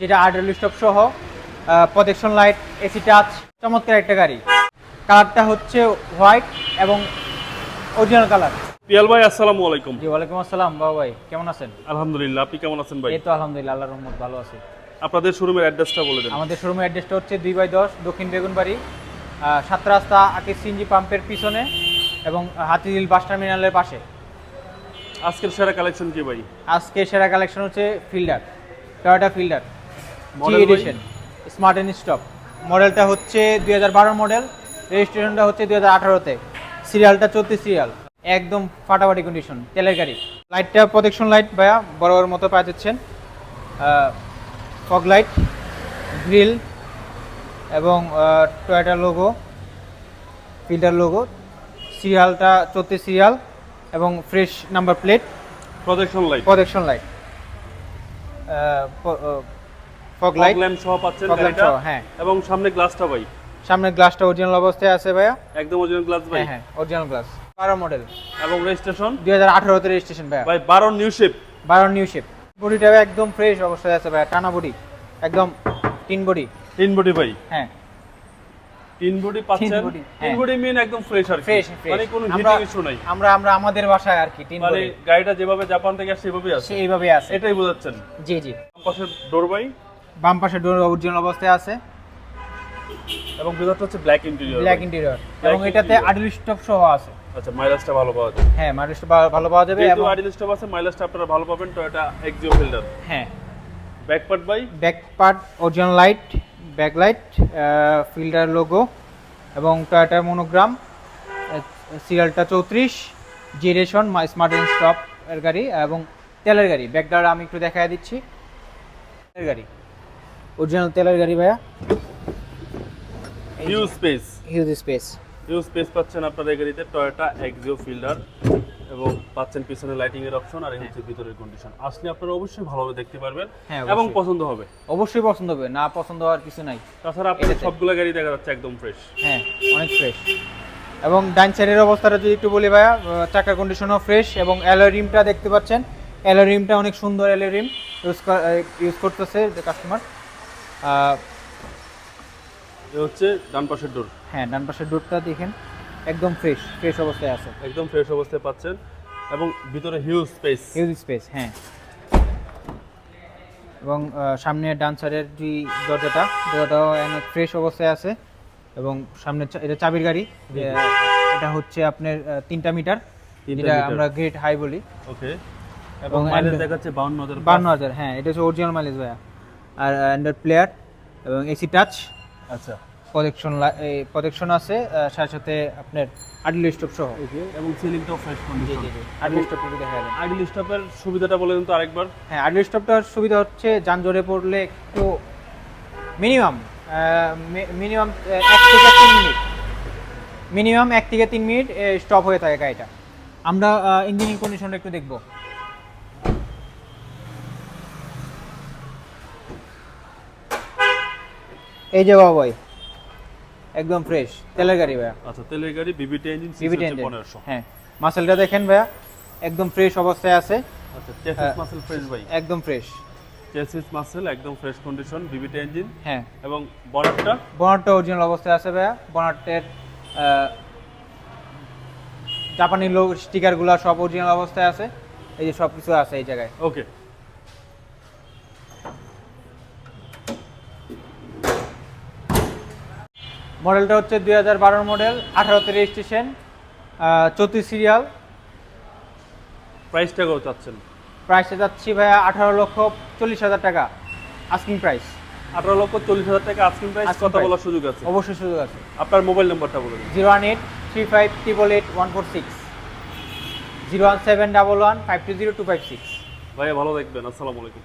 যেটা আর্ডার স্টপ সহ প্রোটেকশন লাইট এসি টাচ চমৎকার একটা গাড়ি। কালারটা হচ্ছে হোয়াইট এবং অরিজিনাল কালার পিয়াল ভাই আসসালামু আলাইকুম। জি ওয়ালাইকুম আসসালাম বাবা ভাই কেমন আছেন? আলহামদুলিল্লাহ আপনি কেমন আছেন ভাই? এই তো আলহামদুলিল্লাহ আল্লাহর রহমত ভালো আছি। আপনাদের শোরুমের অ্যাড্রেসটা বলে দেন। আমাদের শোরুমের অ্যাড্রেসটা হচ্ছে দুই বাই দশ দক্ষিণ বেগুনবাড়ি সাত রাস্তা আকিস সিএনজি পাম্পের পিছনে এবং হাতিঝিল বাস টার্মিনালের পাশে। আজকের সেরা কালেকশন কি ভাই? আজকে সেরা কালেকশন হচ্ছে fielder Toyota fielder. G edition smart and stop মডেলটা হচ্ছে দুই হাজার বারো মডেল রেজিস্ট্রেশনটা হচ্ছে দুই হাজার আঠারোতে। সিরিয়ালটা চলতি সিরিয়াল একদম ফাটাফাটি কন্ডিশন তেলের গাড়ি। লাইটটা প্রোটেকশন লাইট ভাইয়া বড় বড় মতো পাওয়া যাচ্ছেন ফগ লাইট গ্রিল এবং টয়োটা লোগো ফিল্টার লোগো সিরিয়ালটা চলতি সিরিয়াল এবং fresh number plate projection light protection light fog light. Lamp সহ পাচ্ছেন গাড়িটা। হ্যাঁ। এবং সামনে গ্লাসটা ভাই। সামনে গ্লাসটা অরিজিনাল অবস্থায় আছে ভাইয়া। একদম অরিজিনাল গ্লাস ভাই। হ্যাঁ হ্যাঁ অরিজিনাল গ্লাস বারো মডেল এবং রেজিস্ট্রেশন দুই হাজার আঠারোতে রেজিস্ট্রেশন ভাইয়া। ভাই 12 নিউ শেপ বারো নিউ শেপ বডিটা একদম ফ্রেশ অবস্থায় আছে ভাইয়া টানা বডি। একদম তিন বডি। তিন বডি ভাই। হ্যাঁ। তিন বডি পাচ্ছেন? তিন হ্যাঁ। বডি মিন একদম ফ্রেশ আর ফ্রেশ মানে কোনো হিটিং ইস্যু নাই। আমরা আমরা আমাদের বাসায় আর কি তিন মানে গাড়িটা যেভাবে জাপান থেকে আসছে সেভাবেই আছে। সেইভাবে আছে। এটাই বোঝাচ্ছেন। জি জি। পাশের ডোর ভাই। বাম পাশে ডোর অরিজিনাল অবস্থায় আছে। এবং ভিতরটা হচ্ছে ব্ল্যাক ইন্টেরিয়র ব্ল্যাক ইন্টেরিয়র। এবং এটাতে। আডুল স্টপ সহ আছে। আচ্ছা মাইলেজটা ভালো পাওয়া যায় হ্যাঁ মাইলেজটা ভালো পাওয়া যাবে এবং আইডিয়াল স্টপ আছে মাইলেজটা আপনারা ভালো পাবেন টয়োটা এক্সিও ফিল্ডার হ্যাঁ। Back part by back part original light back light filter logo এবং টয়োটার মনোগ্রাম সিরিয়ালটা চৌত্রিশ জেরেশন মাই স্মার্ট এন্ড স্টপ এর গাড়ি এবং তেলের গাড়ি। ব্যাকগ্রাউন্ড আমি একটু দেখাই দিচ্ছি। তেলের গাড়ি। অরিজিনাল তেলের গাড়ি ভাইয়া? Huge space huge space huge space পাচ্ছেন আপনার এই গাড়িতে টয়োটা এক্সিও ফিল্ডার এবং পাচ্ছেন পিছনে লাইটিং এর অপশন আর হচ্ছে ভিতরের কন্ডিশন আসলে আপনারা অবশ্যই ভালোভাবে দেখতে পারবেন হ্যাঁ, এবং পছন্দ হবে। অবশ্যই পছন্দ হবে না পছন্দ হওয়ার কিছু নাই। তাছাড়া এটাতে। সবগুলো গাড়ি দেখা যাচ্ছে একদম ফ্রেশ হ্যাঁ অনেক ফ্রেশ এবং ডাইন সাইডের অবস্থাটা যদি একটু বলি ভাইয়া চাকার কন্ডিশনও ফ্রেশ এবং অ্যালো রিমটা দেখতে পাচ্ছেন। অ্যালো রিমটা অনেক সুন্দর অ্যালো রিম ইউজ ইউজ করতেছে কাস্টমার এ হচ্ছে ডান পাশের ডোর। হ্যাঁ ডান পাশের ডোরটা দেখেন একদম ফ্রেশ ফ্রেশ অবস্থায় আছে। একদম ফ্রেশ অবস্থায় পাচ্ছেন এবং ভিতরে হিউজ স্পেস হিউজ স্পেস হ্যাঁ। এবং সামনে ডান সাইডের যে দরজাটা দরজাটাও অনেক ফ্রেশ অবস্থায় আছে। এবং সামনে এটা চাবির গাড়ি। এটা হচ্ছে আপনার তিনটা মিটার যেটা আমরা গ্রেট হাই বলি। ওকে এবং মাইলেজ দেখাচ্ছে 52000 বান্ন হাজার হ্যাঁ এটা হচ্ছে অরিজিনাল মাইলেজ ভাইয়া। আর অ্যান্ড্রয়েড প্লেয়ার এবং এসি টাচ আচ্ছা। প্রোটেকশন প্রোটেকশন আছে সাথে সাথে আপনার আডলি স্টপ সহ। এবং সিলিংটাও ফ্রেশ কন্ডিশন আডলি স্টপ একটু দেখা যাবে। আইডিয়াল স্টপের সুবিধাটা বলে দিন তো আরেকবার। হ্যাঁ আডলি স্টপটার সুবিধা হচ্ছে যান জোরে পড়লে একটু মিনিমাম মিনিমাম এক থেকে তিন মিনিট মিনিমাম এক থেকে তিন মিনিট স্টপ হয়ে থাকে গাড়িটা। আমরা ইঞ্জিনিয়ারিং কন্ডিশনটা একটু দেখব। এই যে বাবা ভাই একদম ফ্রেশ তেলের গাড়ি ভাইয়া। আচ্ছা তেলের গাড়ি বিবিটি ইঞ্জিন বিবি সিসি টেন পনেরোশো। হ্যাঁ মাসেলটা দেখেন ভাইয়া একদম ফ্রেশ অবস্থায় আছে। আচ্ছা চেসিস। মাসেল ফ্রেশ ভাই? একদম ফ্রেশ চেসিস মাসেল একদম ফ্রেশ কন্ডিশন বিবিটি ইঞ্জিন হ্যাঁ। এবং বনারটা বনারটা অরিজিনাল অবস্থায় আছে ভাইয়া বনারটের জাপানি লোক স্টিকারগুলো সব অরিজিনাল অবস্থায় আছে। এই যে সব কিছু আছে এই জায়গায়। ওকে মডেলটা হচ্ছে দুই হাজার বারোর মডেল আঠারোতে রেজিস্ট্রেশন চৌত্রিশ সিরিয়াল। প্রাইসটা কত চাচ্ছেন? প্রাইসে যাচ্ছি ভাইয়া আঠারো লক্ষ চল্লিশ হাজার টাকা আস্কিং প্রাইস আঠারো লক্ষ চল্লিশ হাজার টাকা আস্কিং প্রাইস কথা বলার সুযোগ আছে। অবশ্যই সুযোগ আছে। আপনার মোবাইল নাম্বারটা বলুন zero one eight three five triple eight one four six zero one seven double one five two zero two five six. ভাইয়া ভালো দেখবেন আসসালামু আলাইকুম।